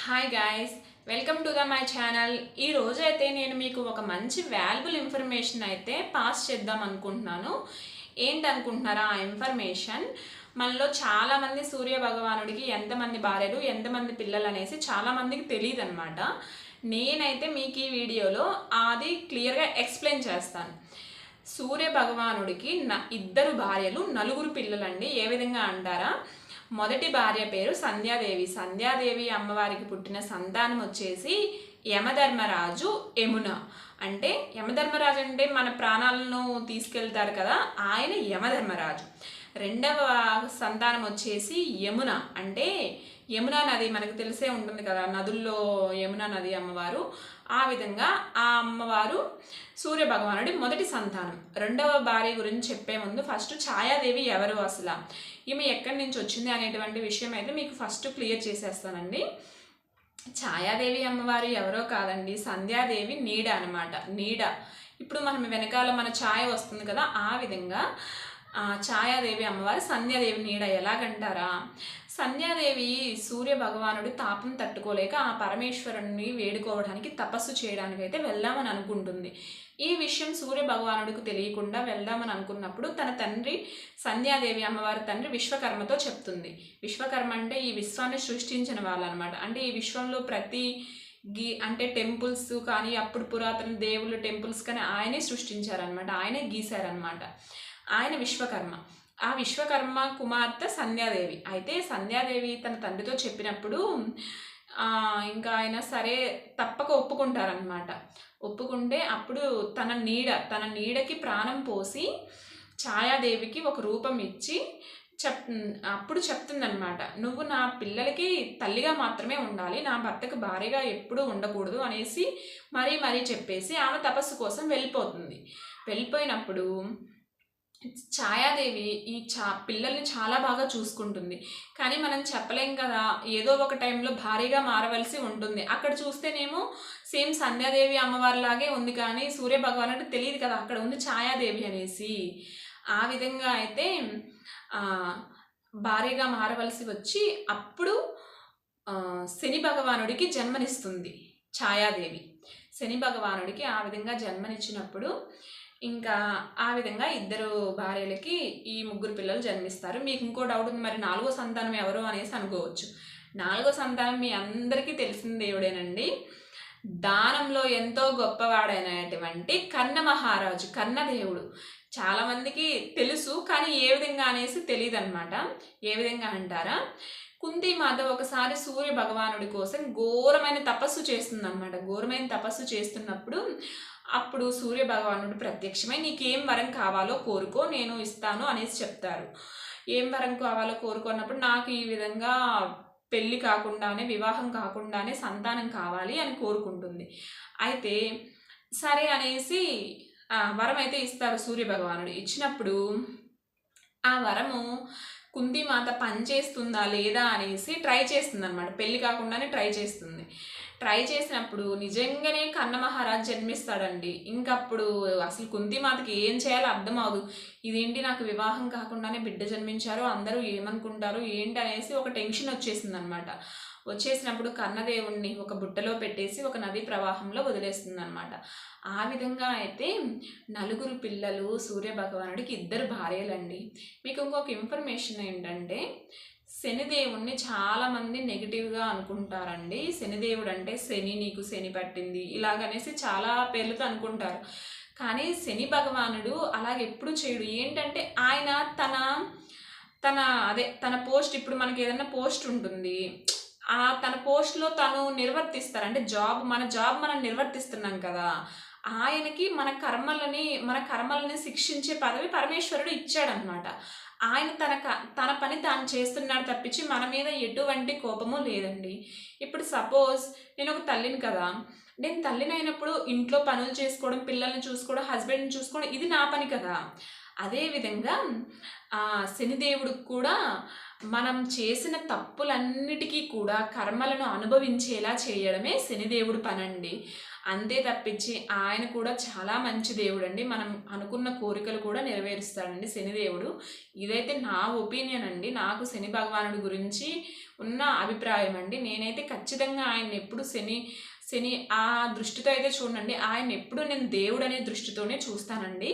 Hi guys welcome to the my channel ఈ రోజు అయితే నేను మీకు ఒక మంచి వాల్యుబుల్ ఇన్ఫర్మేషన్ అయితే పాస్ చేద్దాం అనుకుంటున్నాను. ఏంటి అనుకుంటున్నారా ఆ ఇన్ఫర్మేషన్ మనలో చాలామంది సూర్య భగవానుడికి ఎంతమంది భార్యలు ఎంతమంది పిల్లలు అనేసి చాలామందికి తెలియదు అనమాట నేనైతే మీకు ఈ వీడియోలో అది క్లియర్గా ఎక్స్ప్లెయిన్ చేస్తాను. సూర్య భగవానుడికి ఇద్దరు భార్యలు నలుగురు పిల్లలండి. ఏ విధంగా అంటారా? మొదటి భార్య పేరు సంధ్యాదేవి. సంధ్యాదేవి అమ్మవారికి పుట్టిన సంతానం వచ్చేసి యమధర్మరాజు యమున. అంటే యమధర్మరాజు అంటే మన ప్రాణాలను తీసుకెళ్తారు కదా ఆయన యమధర్మరాజు. రెండవ సంతానం వచ్చేసి యమున. అంటే యమునా నది మనకు తెలిసే ఉంటుంది కదా నదుల్లో యమునా నది అమ్మవారు. ఆ విధంగా ఆ అమ్మవారు సూర్య భగవానుడి మొదటి సంతానం. రెండవ భార్య గురించి చెప్పే ముందు ఫస్ట్ ఛాయాదేవి ఎవరు అసలు? ఈమె ఎక్కడి నుంచి వచ్చింది అనేటువంటి విషయం అయితే మీకు ఫస్ట్ క్లియర్ చేసేస్తానండి. ఛాయాదేవి అమ్మవారు ఎవరో కాదండి సంధ్యాదేవి నీడ అనమాట నీడ. ఇప్పుడు మనం వెనకాల మన ఛాయ వస్తుంది కదా ఆ విధంగా ఛాయాదేవి అమ్మవారు సంధ్యాదేవి నీడ ఎలాగంటారా? సంధ్యాదేవి సూర్య భగవానుడి తాపం తట్టుకోలేక ఆ పరమేశ్వరుని వేడుకోవడానికి తపస్సు చేయడానికి అయితే వెళ్దామని అనుకుంటుంది. ఈ విషయం సూర్య భగవానుడికి తెలియకుండా వెళ్దామని అనుకున్నప్పుడు తన తండ్రి సంధ్యాదేవి అమ్మవారి తండ్రి విశ్వకర్మతో చెప్తుంది. విశ్వకర్మ అంటే ఈ విశ్వాన్ని సృష్టించిన వాళ్ళు అనమాట అంటే ఈ విశ్వంలో ప్రతి గీ అంటే టెంపుల్స్ కానీ అప్పుడు పురాతన దేవుళ్ళు టెంపుల్స్ కానీ ఆయనే సృష్టించారనమాట. ఆయనే గీశారనమాట. ఆయన విశ్వకర్మ. ఆ విశ్వకర్మ కుమార్తె సంధ్యాదేవి. అయితే సంధ్యాదేవి తన తండ్రితో చెప్పినప్పుడు ఇంకా ఆయన సరే తప్పక ఒప్పుకుంటారనమాట ఒప్పుకుంటే అప్పుడు తన నీడ తన నీడకి ప్రాణం పోసి ఛాయాదేవికి ఒక రూపం ఇచ్చి చెప్ అప్పుడు చెప్తుందనమాట నువ్వు నా పిల్లలకి తల్లిగా మాత్రమే ఉండాలి. నా భర్తకు భార్యగా ఎప్పుడూ ఉండకూడదు అనేసి మరీ మరీ చెప్పేసి ఆమె తపస్సు కోసం వెళ్ళిపోతుంది. వెళ్ళిపోయినప్పుడు ఛాయాదేవి ఈ చా పిల్లల్ని చాలా బాగా చూసుకుంటుంది. కానీ మనం చెప్పలేం కదా ఏదో ఒక టైంలో భారీగా మారవలసి ఉంటుంది. అక్కడ చూస్తేనేమో సేమ్ సంధ్యాదేవి అమ్మవారిలాగే ఉంది కానీ సూర్య అంటే తెలియదు కదా అక్కడ ఉంది ఛాయాదేవి అనేసి. ఆ విధంగా అయితే భారీగా మారవలసి వచ్చి అప్పుడు శని భగవానుడికి జన్మనిస్తుంది ఛాయాదేవి. శని భగవానుడికి ఆ విధంగా జన్మనిచ్చినప్పుడు ఇంకా ఆ విధంగా ఇద్దరు భార్యలకి ఈ ముగ్గురు పిల్లలు జన్మిస్తారు. మీకు ఇంకో డౌట్ ఉంది మరి నాలుగో సంతానం ఎవరు అనేసి అనుకోవచ్చు. నాలుగో సంతానం మీ అందరికీ తెలిసిన దేవుడేనండి. దానంలో ఎంతో గొప్పవాడైనటువంటి కన్న మహారాజు కన్న దేవుడు. తెలుసు కానీ ఏ విధంగా అనేసి తెలియదు అనమాట ఏ విధంగా అంటారా? కుంతి మాత ఒకసారి సూర్య భగవానుడి కోసం ఘోరమైన తపస్సు చేస్తుంది అనమాట ఘోరమైన తపస్సు చేస్తున్నప్పుడు అప్పుడు సూర్య భగవానుడు ప్రత్యక్షమై నీకేం వరం కావాలో కోరుకో నేను ఇస్తాను అనేసి చెప్తారు. ఏం వరం కావాలో కోరుకున్నప్పుడు నాకు ఈ విధంగా పెళ్ళి కాకుండానే వివాహం కాకుండానే సంతానం కావాలి అని కోరుకుంటుంది. అయితే సరే అనేసి వరం అయితే ఇస్తారు సూర్య భగవానుడు. ఇచ్చినప్పుడు ఆ వరము కుంతిమాత పనిచేస్తుందా లేదా అనేసి ట్రై చేస్తుంది అనమాట పెళ్ళి కాకుండానే ట్రై చేస్తుంది. ట్రై చేసినప్పుడు నిజంగానే కన్న మహారాజ్ జన్మిస్తాడండి. ఇంకప్పుడు అసలు కుంతిమాతకి ఏం చేయాలో అర్థం అవదు ఇదేంటి నాకు వివాహం కాకుండానే బిడ్డ జన్మించారు అందరూ ఏమనుకుంటారు ఏంటి అనేసి ఒక టెన్షన్ వచ్చేసింది అనమాట వచ్చేసినప్పుడు కన్నదేవుణ్ణి ఒక బుట్టలో పెట్టేసి ఒక నది ప్రవాహంలో వదిలేస్తుంది అనమాట ఆ విధంగా అయితే నలుగురు పిల్లలు సూర్య భగవానుడికి ఇద్దరు భార్యలండి. మీకు ఇంకొక ఇన్ఫర్మేషన్ ఏంటంటే శనిదేవుణ్ణి చాలామంది నెగిటివ్గా అనుకుంటారండి. శనిదేవుడు అంటే శని నీకు శని పట్టింది ఇలాగనేసి చాలా పేర్లతో అనుకుంటారు. కానీ శని భగవానుడు అలాగ ఎప్పుడు చేయడు. ఏంటంటే ఆయన తన తన అదే తన పోస్ట్ ఇప్పుడు మనకి ఏదైనా పోస్ట్ ఉంటుంది. తన పోస్ట్లో తను నిర్వర్తిస్తారు. అంటే జాబ్ మన జాబ్ మనం నిర్వర్తిస్తున్నాం కదా. ఆయనకి మన కర్మలని మన కర్మలని శిక్షించే పదవి పరమేశ్వరుడు ఇచ్చాడనమాట ఆయన తన క- తన పని తాను చేస్తున్నాడు తప్పించి మన మీద ఎటువంటి కోపము లేదండి. ఇప్పుడు సపోజ్ నేను ఒక తల్లిని కదా. నేను తల్లిని అయినప్పుడు ఇంట్లో పనులు చేసుకోవడం పిల్లల్ని చూసుకోవడం హస్బెండ్ని చూసుకోవడం ఇది నా పని కదా. అదేవిధంగా ఆ శనిదేవుడికి కూడా మనం చేసిన తప్పులన్నిటికీ కూడా కర్మలను అనుభవించేలా చేయడమే శనిదేవుడు పనండి. అంతే తప్పించి ఆయన కూడా చాలా మంచి దేవుడు అండి మనం అనుకున్న కోరికలు కూడా నెరవేరుస్తాడండి శనిదేవుడు. ఇదైతే నా ఒపీనియన్ అండి. నాకు శని భగవానుడి గురించి ఉన్న అభిప్రాయం అండి నేనైతే ఖచ్చితంగా ఆయన ఎప్పుడు శని శని ఆ దృష్టితో అయితే చూడండి. ఆయన ఎప్పుడు నేను దేవుడు అనే దృష్టితోనే చూస్తానండి.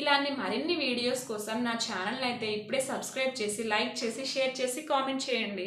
ఇలాంటి మరిన్ని వీడియోస్ కోసం నా ఛానల్ అయితే ఇప్పుడే సబ్స్క్రైబ్ చేసి లైక్ చేసి షేర్ చేసి కామెంట్ చేయండి.